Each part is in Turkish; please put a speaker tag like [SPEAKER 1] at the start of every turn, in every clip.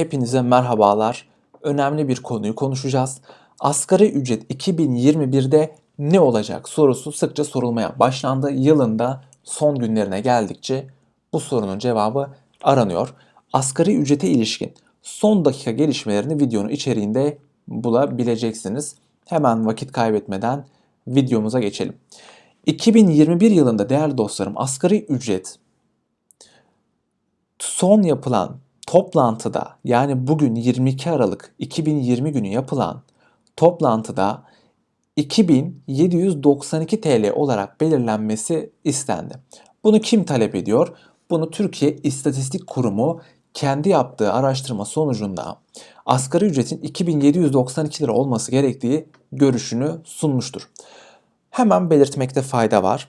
[SPEAKER 1] Hepinize merhabalar. Önemli bir konuyu konuşacağız. Asgari ücret 2021'de ne olacak sorusu sıkça sorulmaya başlandı. Yılında son günlerine geldikçe bu sorunun cevabı aranıyor. Asgari ücrete ilişkin son dakika gelişmelerini videonun içeriğinde bulabileceksiniz. Hemen vakit kaybetmeden videomuza geçelim. 2021 yılında değerli dostlarım asgari ücret son yapılan toplantıda yani bugün 22 Aralık 2020 günü yapılan toplantıda 2792 TL olarak belirlenmesi istendi. Bunu kim talep ediyor? Bunu Türkiye İstatistik Kurumu kendi yaptığı araştırma sonucunda asgari ücretin 2792 lira olması gerektiği görüşünü sunmuştur. Hemen belirtmekte fayda var.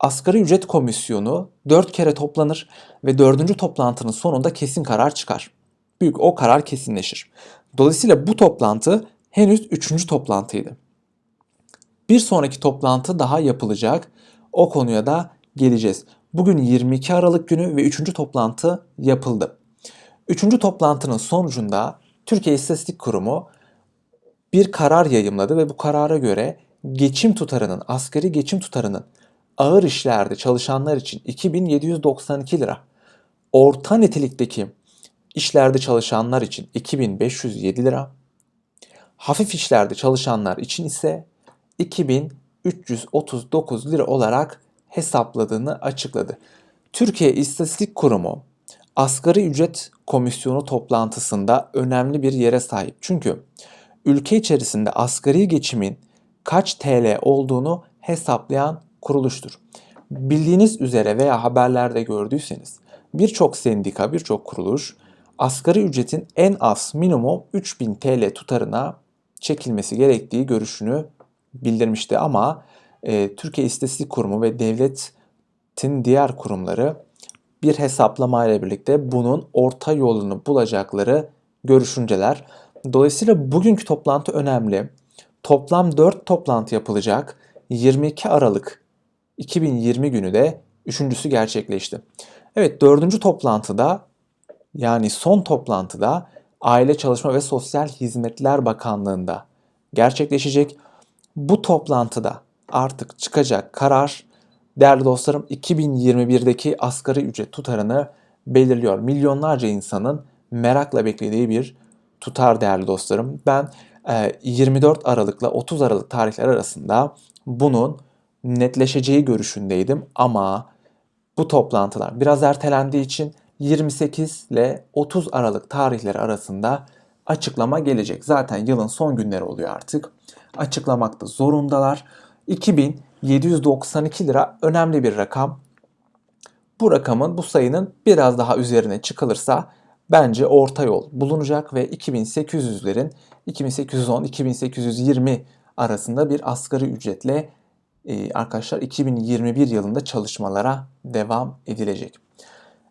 [SPEAKER 1] Asgari ücret komisyonu 4 kere toplanır ve 4. toplantının sonunda kesin karar çıkar. Büyük o karar kesinleşir. Dolayısıyla bu toplantı henüz 3. toplantıydı. Bir sonraki toplantı daha yapılacak. O konuya da geleceğiz. Bugün 22 Aralık günü ve 3. toplantı yapıldı. 3. toplantının sonucunda Türkiye İstatistik Kurumu bir karar yayımladı ve bu karara göre geçim tutarının, asgari geçim tutarının ağır işlerde çalışanlar için 2792 lira, orta nitelikteki işlerde çalışanlar için 2507 lira, hafif işlerde çalışanlar için ise 2339 lira olarak hesapladığını açıkladı. Türkiye İstatistik Kurumu asgari ücret komisyonu toplantısında önemli bir yere sahip. Çünkü ülke içerisinde asgari geçimin kaç TL olduğunu hesaplayan kuruluştur. Bildiğiniz üzere veya haberlerde gördüyseniz birçok sendika, birçok kuruluş asgari ücretin en az minimum 3000 TL tutarına çekilmesi gerektiği görüşünü bildirmişti ama e, Türkiye İstatistik Kurumu ve devletin diğer kurumları bir hesaplama ile birlikte bunun orta yolunu bulacakları görüşünceler. Dolayısıyla bugünkü toplantı önemli. Toplam 4 toplantı yapılacak. 22 Aralık 2020 günü de üçüncüsü gerçekleşti. Evet dördüncü toplantıda yani son toplantıda Aile Çalışma ve Sosyal Hizmetler Bakanlığı'nda gerçekleşecek. Bu toplantıda artık çıkacak karar değerli dostlarım 2021'deki asgari ücret tutarını belirliyor. Milyonlarca insanın merakla beklediği bir tutar değerli dostlarım. Ben 24 Aralık'la 30 Aralık tarihler arasında bunun netleşeceği görüşündeydim ama bu toplantılar biraz ertelendiği için 28 ile 30 Aralık tarihleri arasında açıklama gelecek. Zaten yılın son günleri oluyor artık. Açıklamakta zorundalar. 2792 lira önemli bir rakam. Bu rakamın, bu sayının biraz daha üzerine çıkılırsa bence orta yol bulunacak ve 2800'lerin 2810-2820 arasında bir asgari ücretle arkadaşlar 2021 yılında çalışmalara devam edilecek.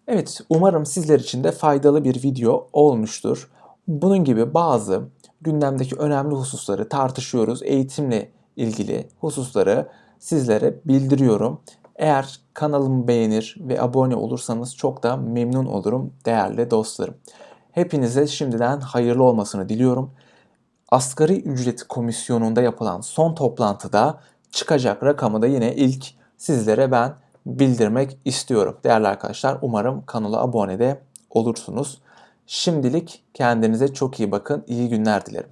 [SPEAKER 1] Evet umarım sizler için de faydalı bir video olmuştur. Bunun gibi bazı gündemdeki önemli hususları tartışıyoruz. Eğitimle ilgili hususları sizlere bildiriyorum. Eğer kanalımı beğenir ve abone olursanız çok da memnun olurum değerli dostlarım. Hepinize şimdiden hayırlı olmasını diliyorum. Asgari ücret komisyonunda yapılan son toplantıda çıkacak rakamı da yine ilk sizlere ben bildirmek istiyorum. Değerli arkadaşlar umarım kanala abone de olursunuz. Şimdilik kendinize çok iyi bakın. İyi günler dilerim.